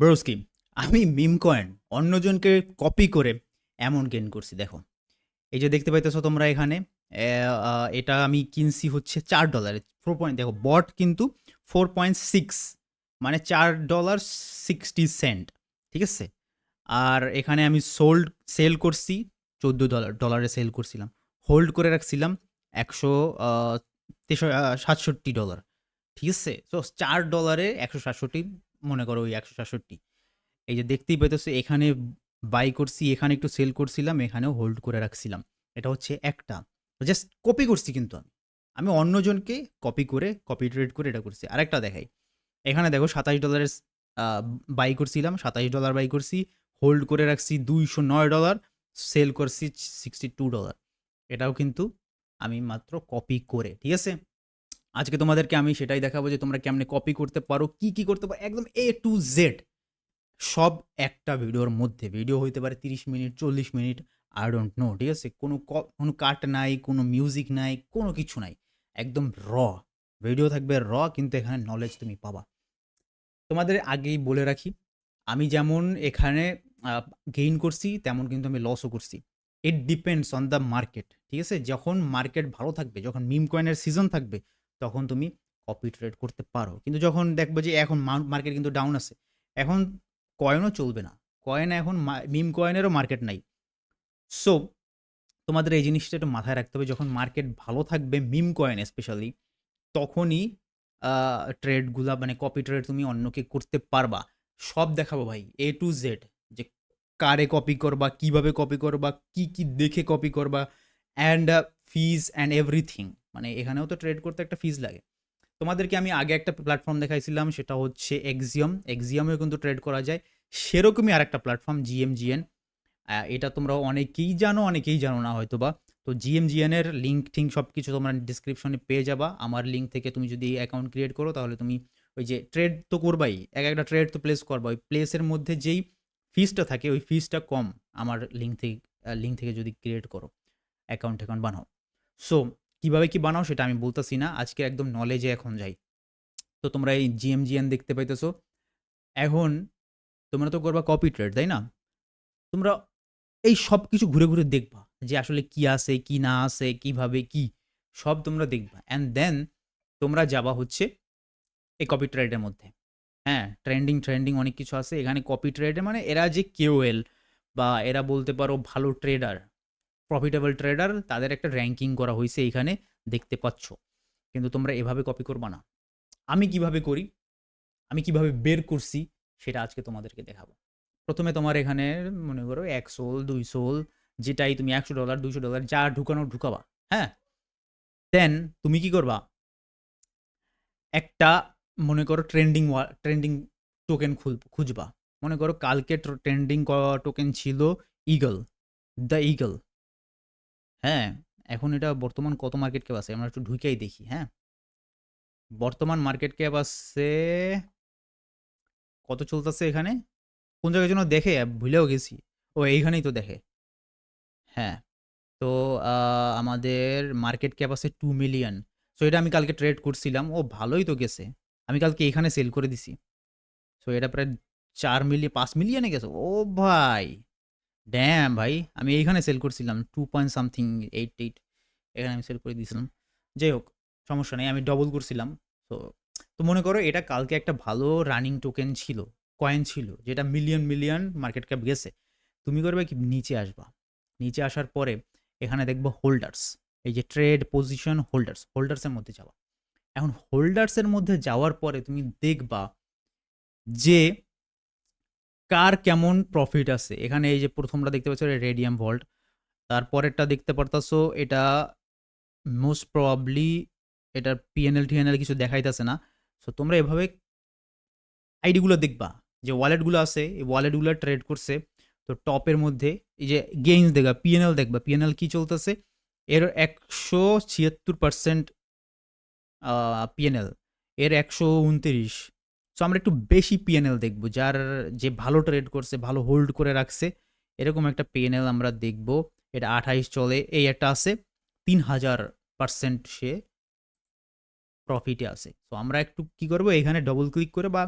ব্রোস্কি আমি মিম কয়েন অন্যজনকে কপি করে এমন গেন করছি, দেখো। এই যে দেখতে পাইতেছো তোমরা এখানে এটা আমি কিনছি হচ্ছে চার ডলারে ফোর পয়েন্ট দেখো বট কিন্তু ফোর পয়েন্ট সিক্স মানে চার ডলার সিক্সটি সেন্ট ঠিক আছে? আর এখানে আমি সোল্ড সেল করছি, চোদ্দ ডলার ডলারে সেল করছিলাম। হোল্ড করে রাখছিলাম একশো তেষো সাতষট্টি ডলার ঠিক আছে? তো চার ডলারে একশো সাতষট্টি মনে করো ওই একশো সাতষট্টি। এই যে দেখতেই পাইতেছো, এখানে বাই করছি, এখানে একটু সেল করছিলাম, এখানেও হোল্ড করে রাখছিলাম। এটা হচ্ছে একটা। জাস্ট কপি করছি কিন্তু আমি। আমি অন্যজনকে কপি করে কপি ট্রেড করে এটা করছি। আরেকটা দেখাই। এখানে দেখো সাতাশ ডলারের বাই করছিলাম, সাতাশ ডলার বাই করছি হোল্ড করে রাখছি দুইশো নয় ডলার সেল করছি সিক্সটি টু ডলার এটাও কিন্তু আমি মাত্র কপি করে, ঠিক আছে? আজকে তোমাদেরকে আমি সেটাই দেখাবো যে তোমরা কেমনে কপি করতে পারো, কি কি করতে পারো, একদম এ টু জেড সব একটা ভিডিওর মধ্যে ভিডিও হইতে পারে তিরিশ মিনিট, চল্লিশ মিনিট আই ডোন্ট নো ঠিক আছে? কোনো কোনো কাট নাই, কোনো মিউজিক নাই, কোনো কিছু নাই, একদম র ভিডিও থাকবে র কিন্তু এখানে নলেজ তুমি পাবা। তোমাদের আগেই বলে রাখি, আমি যেমন এখানে গেইন করছি, তেমন কিন্তু আমি লসও করছি। It depends on the market ঠিক আছে? যখন মার্কেট ভালো থাকবে, যখন মিম কয়েনের সিজন থাকবে তখন তুমি কপি ট্রেড করতে পারো। কিন্তু যখন দেখবে যে এখন মার্কেট কিন্তু ডাউন আছে, এখন কয়েনও চলবে না। কয়েন এখন মিম কয়েনেরও মার্কেট নাই। সো তোমাদের এই জিনিসটা একটু মাথায় রাখতে হবে, যখন মার্কেট ভালো থাকবে মিম কয়েন স্পেশালি তখনই ট্রেডগুলা মানে কপি ট্রেড তুমি অন্যকে করতে পারবা। সব দেখাবো ভাই এ টু জেড যে কারে কপি করবা, কীভাবে কপি করবা, কি কি দেখে কপি করবা অ্যান্ড ফিজ অ্যান্ড এভরিথিং মানে এখানেও তো ট্রেড করতে একটা ফিজ লাগে। তোমাদেরকে আমি আগে একটা প্ল্যাটফর্ম দেখাইছিলাম, সেটা হচ্ছে এক্সিয়াম এক্সিয়ামেও কিন্তু ট্রেড করা যায়। সেরকমই আর একটা প্ল্যাটফর্ম জিএমজিএন এটা তোমরা অনেকেই জানো অনেকেই জানো না হয়তো বা তো জিএমজিএন এর লিঙ্ক টিঙ্ক সব কিছু তোমরা ডিসক্রিপশনে পেয়ে যাবা। আমার লিঙ্ক থেকে তুমি যদি অ্যাকাউন্ট ক্রিয়েট করো, তাহলে তুমি ওই যে ট্রেড তো করবাই, এক একটা ট্রেড তো প্লেস করবা। ওই প্লেসের মধ্যে যেই ফিসটা থাকে, ওই ফিসটা কম। আমার লিঙ্ক থেকে লিঙ্ক থেকে যদি ক্রিয়েট করো অ্যাকাউন্ট অ্যাকাউন্ট বানাও। সো কীভাবে কি বানাও সেটা আমি বলতেছি না আজকে একদম নলেজে এখন যাই। তো তোমরা এই জিএমজিএন দেখতে পাইতেছো। এখন তোমরা তো করবা কপি ট্রেড তাই না? তোমরা এই সব কিছু ঘুরে ঘুরে দেখবা যে আসলে কি আছে, কি না আছে, কীভাবে কি, সব তোমরা দেখবা। অ্যান্ড দেন তোমরা যাবা হচ্ছে এই কপি ট্রেডের মধ্যে। হ্যাঁ ট্রেন্ডিং ট্রেন্ডিং অনেক কিছু আছে। এখানে কপি ট্রেডে মানে এরা যে কেওএল বা এরা বলতে পারো ভালো ট্রেডার প্রফিটেবল ট্রেডার তাদের একটা র্যাঙ্কিং করা হয়েছে এখানে, দেখতে পাচ্ছ। কিন্তু তোমরা এভাবে কপি করবা না। আমি কীভাবে করি? আমি কীভাবে বের করছি? সেটা আজকে তোমাদেরকে দেখাবো। প্রথমে তোমার এখানে মনে করো এক সোল, দুই সোল, যেটাই তুমি একশো ডলার দুইশো ডলার যা ঢুকানো ঢুকাবা হ্যাঁ? দেন তুমি কি করবা? একটা মনে করো ট্রেন্ডিং ট্রেন্ডিং টোকেন খুল, খুঁজবা। মনে করো কালকে ট্রেন্ডিং টোকেন ছিল ইগল দ্য ইগল হ্যাঁ এখন এটা বর্তমান কত মার্কেট ক্যাপ আছে? আমরা একটু ঢুকেই দেখি হ্যাঁ? বর্তমান মার্কেট ক্যাপ আছে কত চলতেছে এখানে? কোন জায়গায় যেন দেখে? ভুলেও গেছি। ও, এইখানেই তো দেখে। হ্যাঁ তো আমাদের মার্কেট ক্যাপ আছে টু মিলিয়ন সো এটা আমি কালকে ট্রেড করছিলাম। ও, ভালোই তো গেছে। আমি কালকে এখানে সেল করে দিছি। সো এটা প্রায় চার মিলিয়ন পাঁচ মিলিয়নে গেছে। ও, ভাই! ড্যাম ভাই, আমি এইখানে সেল করছিলাম two point something eight eight এখানে আমি সেল করে দিয়েছিলাম। যাই হোক, সমস্যা নেই, আমি ডবল করছিলাম। তো তো মনে করো এটা কালকে একটা ভালো রানিং টোকেন ছিল কয়েন ছিল, যেটা মিলিয়ন মিলিয়ন মার্কেট ক্যাপ গেছে। তুমি করবে কি? নিচে আসবা। নিচে আসার পরে এখানে দেখব হোল্ডার্স এই যে ট্রেড পজিশন হোল্ডার্স হোল্ডার্সের মধ্যে যাওয়া এখন হোল্ডার্সের মধ্যে যাওয়ার পরে তুমি দেখবা যে কার কেমন প্রফিট আছে? এখানে এই যে প্রথমটা দেখতে পাচ্ছ রেডিয়াম ভল্ট তারপরেরটা দেখতে পারতাছো, এটা মোস্ট প্রবাবলি এটার পিএনএল টিএনএল কিছু দেখাইতেছে না। সো তোমরা এভাবে আইডিগুলো দেখবা, যে ওয়ালেটগুলো আছে, এই ওয়ালেটগুলো ট্রেড করছে। তো টপের মধ্যে এই যে গেইনস দেখবা পিএনএল দেখবা পিএনএল কি চলতেছে? এর একশো ছিয়াত্তর পার্সেন্ট পিএনএল এর একশো উনত্রিশ। সো আমরা একটু বেশি পিএনএল দেখব। যার যে ভালো ট্রেড করছে, ভালো হোল্ড করে রাখছে, এরকম একটা পিএনএল আমরা দেখব। এটা আঠাইশ চলে, এই একটা আছে, তিন হাজার পার্সেন্ট সে প্রফিটে আছে। তো আমরা একটু কি করব, এখানে ডবল ক্লিক করে বা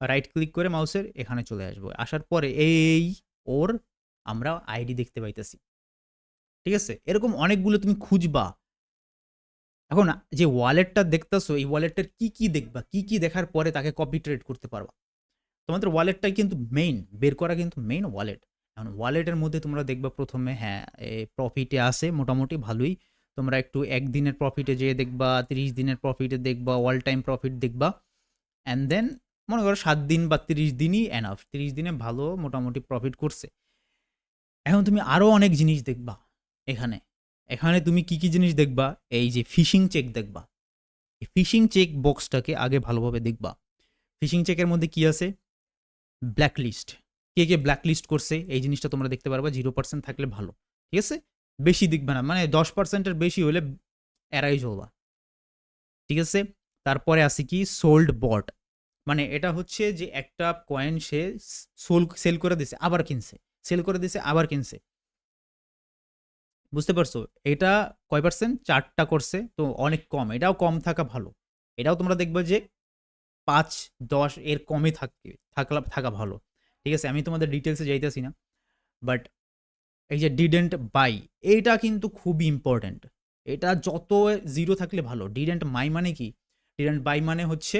রাইট ক্লিক করে মাউসের এখানে চলে আসব। আসার পরে এই ওর আমরা আইডি দেখতে পাইতেছি। ঠিক আছে? এরকম অনেকগুলো তুমি খুঁজবা। এখন যে ওয়ালেটটা দেখতেছো, এই ওয়ালেটটার কি কি দেখবা? কি কি দেখার পরে তাকে কপি ট্রেড করতে পারবা? তোমাদের ওয়ালেটটাই কিন্তু মেইন বের করা কিন্তু মেইন ওয়ালেট এখন ওয়ালেটের মধ্যে তোমরা দেখবা প্রথমে হ্যাঁ প্রফিটে আসে মোটামুটি ভালোই। তোমরা একটু একদিনের প্রফিটে যেয়ে দেখবা, তিরিশ দিনের প্রফিটে দেখবা অল টাইম প্রফিট দেখবা। অ্যান্ড দেন মনে করো সাত দিন বা তিরিশ দিনই এনাফ তিরিশ দিনে ভালো মোটামুটি প্রফিট করছে। এখন তুমি আরও অনেক জিনিস দেখবা এখানে। এখানে তুমি কি কি জিনিস দেখবা? এই যে ফিশিং চেক দেখবা। এই ফিশিং চেক বক্সটাকে আগে ভালোভাবে দেখবা। ফিশিং চেকের মধ্যে কি আছে? ব্ল্যাক লিস্ট কে কে ব্ল্যাক লিস্ট করছে? এই জিনিসটা তোমরা দেখতে পারবা জিরো পার্সেন্ট থাকলে ভালো। ঠিক আছে? বেশি দেখবে না মানে দশ পার্সেন্টের বেশি হলে এড়াই চলবা। ঠিক আছে? তারপরে আছে কি? সোল্ড বট মানে এটা হচ্ছে যে একটা কয়েন সে সোল সেল করে দিছে, আবার কিনছে। সেল করে দিছে, আবার কিনছে। বুঝতে পারছ? এটা কয় পার্সেন্ট চারটা করছে, তো অনেক কম। এটাও কম থাকা ভালো। এটাও তোমরা দেখবে যে পাঁচ, দশ এর কমে থাকবে, থাকলা, থাকা ভালো। ঠিক আছে? আমি তোমাদের ডিটেলসে যাইতেছি না। বাট এই যে ডিডেন্ট বাই এইটা কিন্তু খুবই ইম্পর্ট্যান্ট এটা যত জিরো থাকলে ভালো। ডিডেন্ট মাই মানে কি? ডিডেন্ট বাই মানে হচ্ছে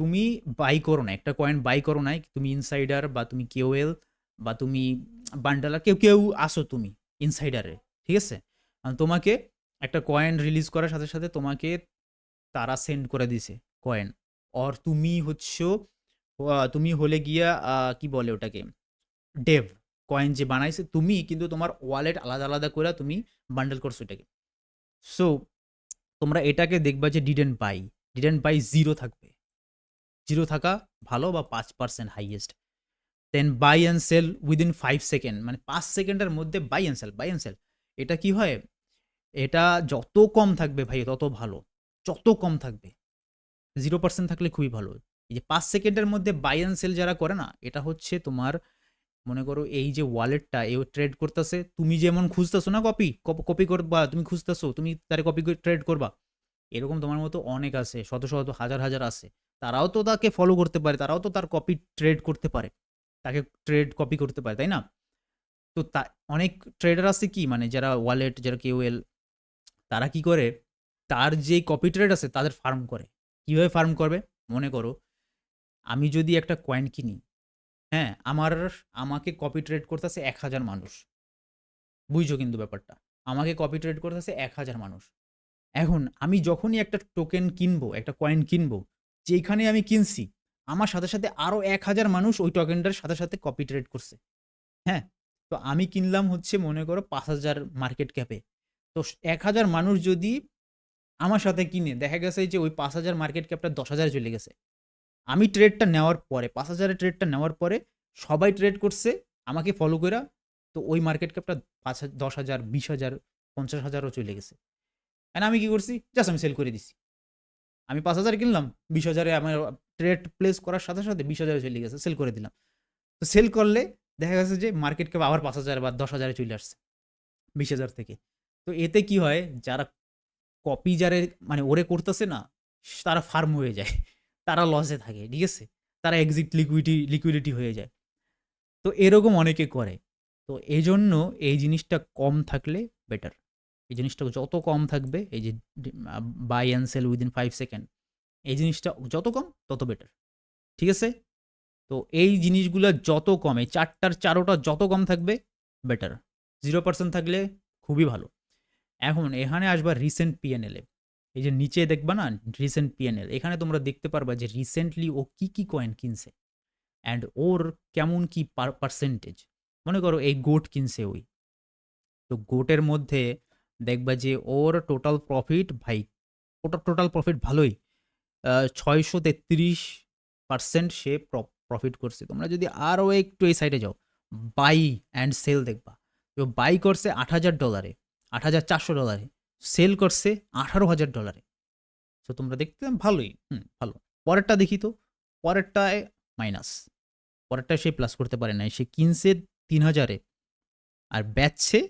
তুমি বাই করো না। একটা কয়েন বাই করো নাই, তুমি ইনসাইডার বা তুমি কেওএল বা তুমি বান্ডালার কেউ কেউ আসো তুমি ইনসাইডারে ঠিক আছে? তোমাকে একটা কয়েন রিলিজ করার সাথে সাথে তোমাকে তারা সেন্ড করে দিছে কয়েন অর তুমি হচ্ছ তুমি হলে গিয়া কি বলে ওটাকে? ডেভ কয়েন যে বানাইছে তুমি কিন্তু তোমার ওয়ালেট আলাদা আলাদা করে তুমি বান্ডেল করছ এটাকে। সো তোমরা এটাকে দেখবা যে didn't buy didn't buy zero থাকবে। জিরো থাকা ভালো বা পাঁচ percent highest then buy and sell within five second মানে পাঁচ সেকেন্ডের মধ্যে buy and sell buy and sell এটা কি হয়? এটা যত কম থাকবে ভাই তত ভালো। যত কম থাকবে। জিরো পার্সেন্ট থাকলে খুবই ভালো। এই যে পাঁচ সেকেন্ডের মধ্যে বাই অ্যান্ড সেল যারা করে না, এটা হচ্ছে তোমার, মনে করো এই যে ওয়ালেটটা এ ট্রেড করতেছে। তুমি যেমন খুঁজতেছো না কপি কপি করবা, তুমি খুঁজতেছো, তুমি তারে কপি ট্রেড করবা। এরকম তোমার মতো অনেক আছে, শত শত, হাজার হাজার আছে। তারাও তো তাকে ফলো করতে পারে, তারাও তো তার কপি ট্রেড করতে পারে। তাকে ট্রেড কপি করতে পারে, তাই না? তো তা, অনেক ট্রেডার আছে কি মানে যারা ওয়ালেট যারা কেউএল তারা কি করে? তার যে কপি ট্রেড আছে, তাদের ফার্ম করে। কীভাবে ফার্ম করবে? মনে করো, আমি যদি একটা কয়েন কিনি হ্যাঁ আমার, আমাকে কপি ট্রেড করতেছে এক হাজার মানুষ। বুঝছ কিন্তু ব্যাপারটা? আমাকে কপি ট্রেড করতেছে এক হাজার মানুষ। এখন আমি যখনই একটা টোকেন কিনবো, একটা কয়েন কিনবো যেখানে আমি কিনছি, আমার সাথে সাথে আরও এক হাজার মানুষ ওই টোকেনটার সাথে সাথে কপি ট্রেড করছে। হ্যাঁ তো আমি কিনলাম হচ্ছে, মনে করো, পাঁচ হাজার মার্কেট ক্যাপে তো এক হাজার মানুষ যদি আমার সাথে কিনে, দেখা গেছে যে ওই পাঁচ হাজার মার্কেট ক্যাপটা দশ হাজার চলে গেছে। আমি ট্রেডটা নেওয়ার পরে, পাঁচ হাজারের ট্রেডটা নেওয়ার পরে সবাই ট্রেড করছে, আমাকে ফলো করে তো ওই মার্কেট ক্যাপটা পাঁচ দশ হাজার, বিশ হাজার, পঞ্চাশ হাজারও চলে গেছে। আর আমি কি করছি? জাস্ট আমি সেল করে দিছি। আমি পাঁচ হাজার কিনলাম, বিশ হাজারে আমার ট্রেড প্লেস করার সাথে সাথে বিশ হাজারে চলে গেছে সেল করে দিলাম। তো সেল করলে দেখা গেছে যে মার্কেট ক্যাপ আবার পাঁচ হাজার বা দশ হাজারে চলে আসছে, বিশ হাজার থেকে। তো এতে কি হয়, যারা কপি যারে মানে ওরে করতেছে না, তারা ফার্ম হয়ে যায়, তারা লসে থাকে, ঠিক আছে? তারা এক্সিট লিকুইডি লিকুইডিটি হয়ে যায়। তো এরকম অনেকে করে। তো এই জন্য এই জিনিসটা কম থাকলে বেটার এই জিনিসটা যত কম থাকবে, এই যে buy and sell within five second এই জিনিসটা যত কম, তত বেটার ঠিক আছে? তো এই জিনিসগুলো যত কমে, চারটার চারোটা যত কম থাকবে বেটার জিরো পার্সেন্ট থাকলে খুবই ভালো। এখন এখানে আসবা রিসেন্ট পিএনএলে এই যে নিচে দেখবা না রিসেন্ট পিএনএল এখানে তোমরা দেখতে পারবা যে রিসেন্টলি ও কি কি কয়েন কিনছে। অ্যান্ড ওর কেমন কি পার্সেন্টেজ মনে করো এই গোট কিনছে ওই। তো গোটের মধ্যে দেখবা যে ওর টোটাল প্রফিট ভাই, ওটার টোটাল প্রফিট ভালোই। ছয়শো তেত্রিশ পার্সেন্ট সে প্রফিট করছে। তোমরা যদি আরও একটু এই সাইডে যাও বাই অ্যান্ড সেল দেখবা। তো বাই করছে আট হাজার ডলারে আট হাজার চারশো ডলারে সেল করছে আঠারো হাজার ডলারে তো তোমরা দেখতে ভালোই, হুম, ভালো। পরেরটা দেখি তো, পরেরটায় মাইনাস পরেরটায় সে প্লাস করতে পারে নাই, সে কিনছে তিন হাজারে আর বেচছে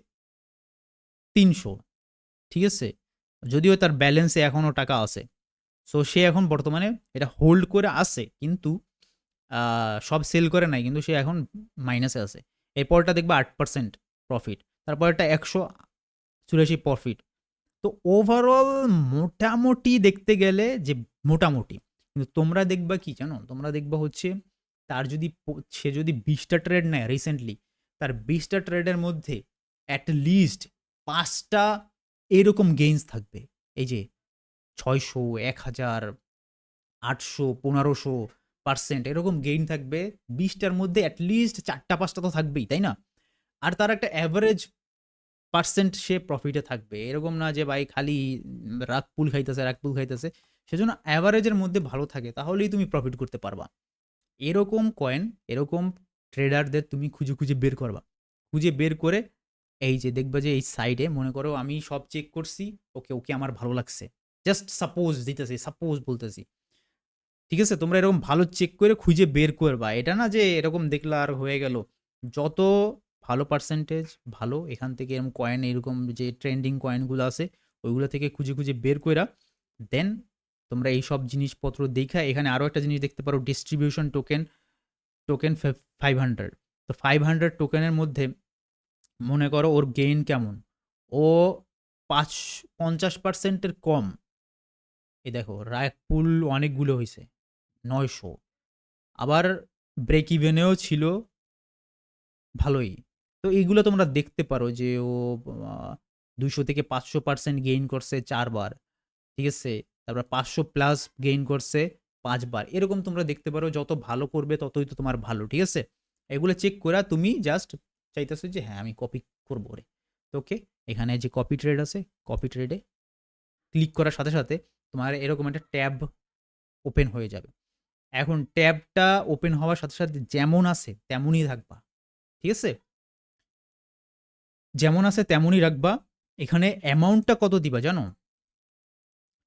তিনশো। ঠিক আছে? যদিও তার ব্যালেন্সে এখনও টাকা আছে। সো সে এখন বর্তমানে এটা হোল্ড করে আসে কিন্তু সব সেল করে নাই, কিন্তু সে এখন মাইনাসে আছে। এরপরটা দেখবে আট পার্সেন্ট প্রফিট তারপরটা একশো চুরাশি প্রফিট তো ওভারঅল মোটামুটি দেখতে গেলে যে মোটামুটি, কিন্তু তোমরা দেখবা কি জানো? তোমরা দেখবা হচ্ছে তার যদি সে যদি বিশটা ট্রেড নেয় রিসেন্টলি তার বিশটা ট্রেডের মধ্যে অ্যাট লিস্ট পাঁচটা এরকম গেইনস থাকবে। এই যে ছয়শো, এক হাজার, আটশো, পনেরোশো পার্সেন্ট, এরকম গেইন থাকবে বিশটার মধ্যে অ্যাটলিস্ট চারটা, পাঁচটা তো থাকবেই, তাই না? আর তার একটা অ্যাভারেজ পার্সেন্ট সে প্রফিটে থাকবে। এরকম না যে ভাই খালি রাগ পুল খাইতেছে রাগ পুল খাইতেছে, সেজন্য অ্যাভারেজের মধ্যে ভালো থাকে, তাহলেই তুমি প্রফিট করতে পারবা। এরকম কয়েন এরকম ট্রেডারদের তুমি খুঁজে খুঁজে বের করবা। খুঁজে বের করে এই যে দেখবা যে এই সাইডে মনে করো আমি সব চেক করছি ওকে ওকে আমার ভালো লাগছে। জাস্ট সাপোজ দিতেছি সাপোজ বলতেছি। ঠিক আছে? তোমরা এরকম ভালো চেক করে খুঁজে বের করবা। এটা না যে এরকম দেখলে আর হয়ে গেল। যত ভালো পার্সেন্টেজ ভালো, এখান থেকে এরকম কয়েন এরকম যে ট্রেন্ডিং কয়েনগুলো আছে, ওইগুলো থেকে খুঁজে খুঁজে বের কইরা দেন তোমরা এই সব জিনিসপত্র দেখা এখানে আরও একটা জিনিস দেখতে পারো distribution token token five hundred তো ফাইভ হান্ড্রেড টোকেনের মধ্যে মনে করো ওর গেইন কেমন? ও পাঁচ, পঞ্চাশ পার্সেন্টের কম। এই দেখো রায় পুল অনেকগুলো হয়েছে নয়শো। আবার ব্রেক ইভেনেও ছিল। ভালোই। তো এইগুলো তোমরা দেখতে পারো যে ও দুশো থেকে পাঁচশো পার্সেন্ট গেইন করছে চারবার। ঠিক আছে? তারপর পাঁচশো প্লাস গেইন করছে পাঁচবার। এরকম তোমরা দেখতে পারো, যত ভালো করবে ততই তো তোমার ভালো, ঠিক আছে? এগুলো চেক করা তুমি জাস্ট চাইতেছো যে হ্যাঁ আমি কপি করব রে। তো ওকে, এখানে যে কপি ট্রেড আছে কপি ট্রেডে ক্লিক করার সাথে সাথে তোমার এরকম একটা ট্যাব ওপেন হয়ে যাবে। এখন ট্যাবটা ওপেন হওয়ার সাথে সাথে যেমন আছে তেমনই থাকবা ঠিক আছে? যেমন আছে তেমনই রাখবা। এখানে অ্যামাউন্টটা কত দিবা জানো?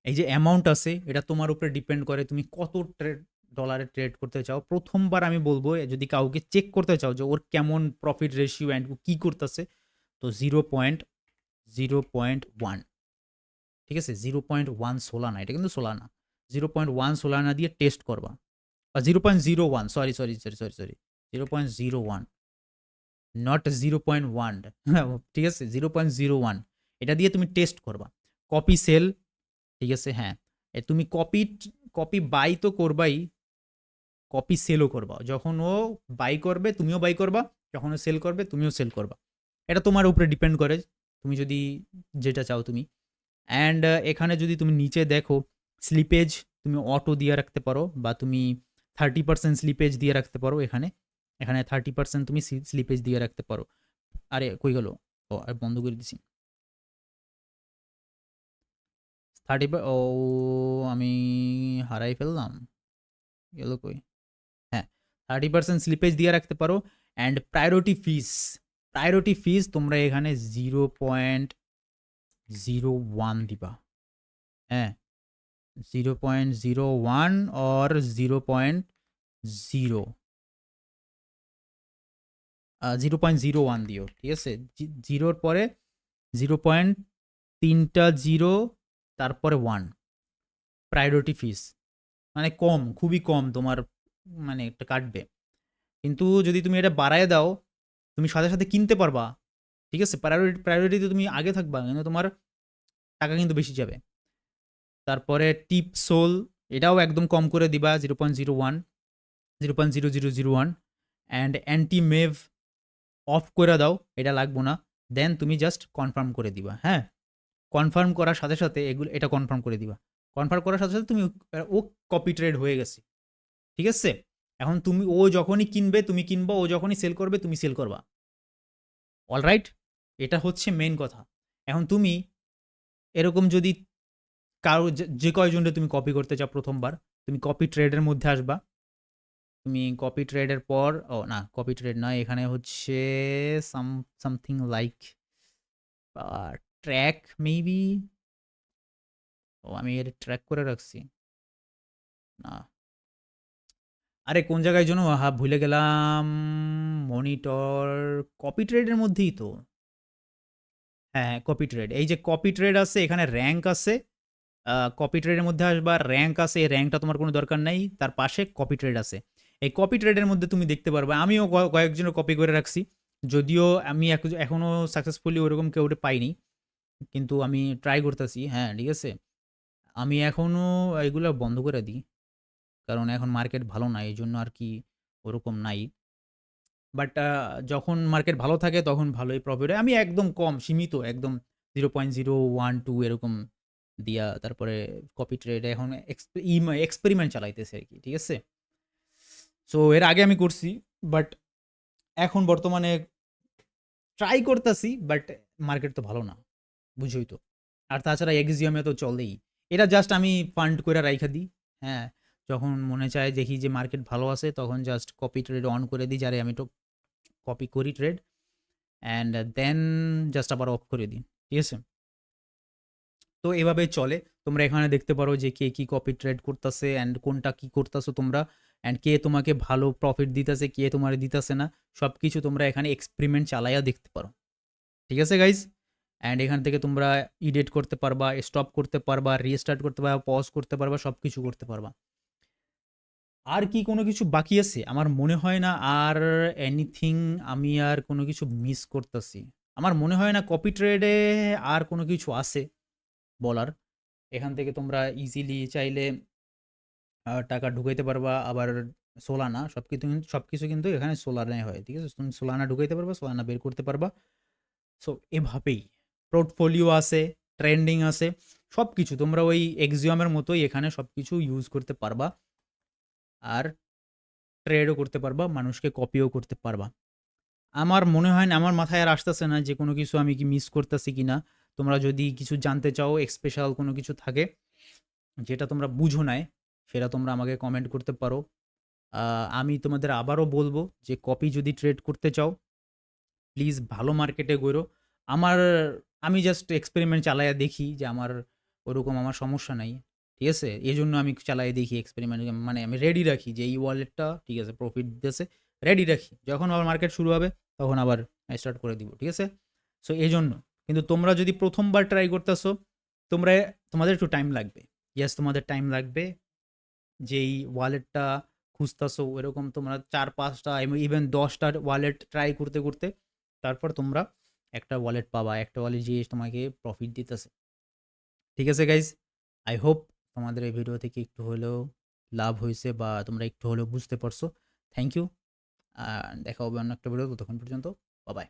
এই যে অ্যামাউন্ট আছে, এটা তোমার উপরে ডিপেন্ড করে তুমি কত ট্রেড ডলারে ট্রেড করতে চাও। প্রথমবার আমি বলব, যদি কাউকে চেক করতে চাও যে ওর কেমন প্রফিট রেশিও অ্যান্ড কী করতেছে, তো zero point zero point one ঠিক আছে? জিরো পয়েন্ট ওয়ান সোলানা এটা কিন্তু Solana zero point one Solana দিয়ে টেস্ট করবা। Zero point zero one sorry sorry sorry sorry sorry zero point zero one not zero point one ঠিক আছে? Zero point zero one এটা দিয়ে তুমি test করবা। কপি সেল ঠিক আছে? হ্যাঁ। তুমি কপি কপি বাই তো করবাই কপি সেলও করবা। যখন ও বাই করবে, তুমিও বাই করবা। যখন ও সেল করবে, তুমিও সেল করবা। এটা তোমার উপরে ডিপেন্ড করে। তুমি যদি যেটা চাও তুমি। অ্যান্ড এখানে যদি তুমি নিচে দেখো স্লিপেজ তুমি অটো দিয়ে রাখতে পারো বা তুমি থার্টি পার্সেন্ট স্লিপেজ দিয়ে রাখতে পারো এখানে। এখানে থার্টি পার্সেন্ট তুমি স্লিপেজ দিয়ে রাখতে পারো। আরে, কই গেল? ও, আর, বন্ধ করে দিছি। থার্টি ও, আমি হারাই ফেললাম। গেল কই? হ্যাঁ থার্টি পার্সেন্ট স্লিপেজ দিয়ে রাখতে পারো। And priority fees priority fees তোমরা এখানে জিরো পয়েন্ট জিরো ওয়ান দিবা। হ্যাঁ zero point zero one or zero point zero zero point zero one দিও, ঠিক আছে? জিরোর পরে জিরো পয়েন্ট তিনটা জিরো তারপরে ওয়ান প্রায়োরিটি ফিস মানে কম, খুবই কম তোমার মানে একটা কাটবে। কিন্তু যদি তুমি এটা বাড়ায় দাও, তুমি সাথে সাথে কিনতে পারবা। ঠিক আছে? প্রায়োরিটি প্রায়োরিটিতে তুমি আগে থাকবা, কিন্তু তোমার টাকা কিন্তু বেশি যাবে। তারপরে টিপ সোল, এটাও একদম কম করে দিবা zero point zero one zero point zero zero zero one and anti MEV off করে দাও, এটা লাগবো না দেন তুমি জাস্ট কনফার্ম করে দিবা হ্যাঁ? কনফার্ম করার সাথে সাথে এগুলো, এটা কনফার্ম করে দিবা। কনফার্ম করার সাথে সাথে তুমি ও কপি ট্রেড হয়ে গেছে, ঠিক আছে? এখন তুমি ও যখনই কিনবে, তুমি কিনবা, ও যখনই সেল করবে, তুমি সেল করবা। অলরাইট এটা হচ্ছে মেন কথা। এখন তুমি এরকম যদি কারও যে কয়জনকে তুমি কপি করতে চাও প্রথমবার, তুমি কপি ট্রেডের মধ্যে আসবা। তুমি কপি ট্রেডের পর, ও না কপি ট্রেড নয়, এখানে হচ্ছে some something like track maybe ও, আমি এর ট্র্যাক করে রাখছি। না। আরে, কোন জায়গায় জন্য হা ভুলে গেলাম। মনিটর কপি ট্রেডের মধ্যেই তো। হ্যাঁ কপি ট্রেড এই যে কপি ট্রেড আছে, এখানে র্যাঙ্ক আছে। কপি ট্রেডের মধ্যে আসবা র্যাঙ্ক আছে এই র্যাঙ্কটা তোমার কোনো দরকার নেই, তার পাশে কপি ট্রেড আছে। এই কপি ট্রেডের মধ্যে তুমি দেখতে পারবে, আমিও কয়েকজনের কপি করে রাখছি, যদিও আমি এক- এখনও সাকসেসফুলি ওরকম কেউ পাইনি, কিন্তু আমি ট্রাই করতেছি হ্যাঁ ঠিক আছে? আমি এখনও এগুলো বন্ধ করে দিই, কারণ এখন মার্কেট ভালো না এই জন্য আর কি ওরকম নাই। বাট যখন মার্কেট ভালো থাকে, তখন ভালোই প্রফিট হয়। আমি একদম কম, সীমিত, একদম zero point zero one two এরকম দিয়া তারপরে কপি ট্রেড এখন এক্সপেরিমেন্ট চালাইতেছে আর কি, ঠিক আছে? সো এর আগে আমি করছি বাট এখন বর্তমানে ট্রাই করতেছি বাট মার্কেট তো ভালো না, বুঝোই তো। আর তাছাড়া এক্সিয়ামে তো চলেই। এটা জাস্ট আমি ফান্ড করে রাইখা দিই হ্যাঁ? যখন মনে চায় দেখি যে মার্কেট ভালো আছে, তখন জাস্ট কপি ট্রেড অন করে দিই, যারে আমি তো কপি করি ট্রেড অ্যান্ড দেন জাস্ট আবার অফ করে দিই, ঠিক আছে? তো এভাবে চলে। তোমরা এখানে দেখতে পারো যে কে কী কপি ট্রেড করতেছে অ্যান্ড কোনটা কী করতেছো তোমরা অ্যান্ড কে তোমাকে ভালো প্রফিট দিতেছে, কে তোমার দিতেছে না সব কিছু তোমরা এখানে এক্সপেরিমেন্ট চালাইয়া দেখতে পারো। ঠিক আছে গাইজ অ্যান্ড এখান থেকে তোমরা ইডিট করতে পারবা স্টপ করতে পারবা রিস্টার্ট করতে পারবা পজ করতে পারবা সব কিছু করতে পারবা। আর কি কোনো কিছু বাকি আছে? আমার মনে হয় না আর এনিথিং আমি আর কোনো কিছু মিস করতেছি। আমার মনে হয় না কপি ট্রেডে আর কোনো কিছু আছে। বলার। এখান থেকে তোমরা ইজিলি চাইলে টাকা ঢুকাইতে পারবা। আবার সোলানা সব কিছু সব কিছু কিন্তু এখানে সোলানায় হয়, ঠিক আছে? তুমি সোলানা ঢুকাইতে পারবা সোলানা বের করতে পারবা। সো এভাবেই। পোর্টফোলিও আছে ট্রেন্ডিং আছে সব কিছু তোমরা ওই এক্সিয়ামের মতোই এখানে সব কিছু ইউজ করতে পারবা। আর ট্রেডও করতে পারবা, মানুষকে কপিও করতে পারবা। আমার মনে হয় না, আমার মাথায় আর আসতেছে না যে কোনো কিছু আমি কি মিস করতেছি কি না তোমরা যদি কিছু জানতে চাও স্পেশাল কোনো কিছু থাকে, যেটা তোমরা বুঝো নাই, সেটা তোমরা আমাকে কমেন্ট করতে পারো। আমি তোমাদের আবারও বলব যে কপি যদি ট্রেড করতে চাও প্লিজ ভালো মার্কেটে গড়ো আমার, আমি জাস্ট এক্সপেরিমেন্ট চালাইয়া দেখি যে আমার ওরকম আমার সমস্যা নাই, ঠিক আছে? এই জন্য আমি চালাই দেখি এক্সপেরিমেন্ট মানে আমি রেডি রাখি যে এই ওয়ালেটটা ঠিক আছে প্রফিট দিতেছে রেডি রাখি। যখন আবার মার্কেট শুরু হবে, তখন আবার স্টার্ট করে দিব, ঠিক আছে? সো এই জন্য কিন্তু তোমরা যদি প্রথমবার ট্রাই করতেছো, তোমরা, তোমাদের একটু টাইম লাগবে। ইয়েস তোমাদের টাইম লাগবে। যেই ওয়ালেটটা খুঁজতেছো এরকম তোমরা চার, পাঁচটা ইভেন দশটা ওয়ালেট ট্রাই করতে করতে, তারপর তোমরা একটা ওয়ালেট পাবা, একটা ওয়ালেট যে তোমাকে প্রফিট দিতেছে। ঠিক আছে গাইজ আই হোপ তোমাদের এই ভিডিও থেকে একটু হলেও লাভ হয়েছে বা তোমরা একটু হলেও বুঝতে পারছ। থ্যাংক ইউ দেখা হবে অন্য একটা ভিডিও ততক্ষণ পর্যন্ত বাবাই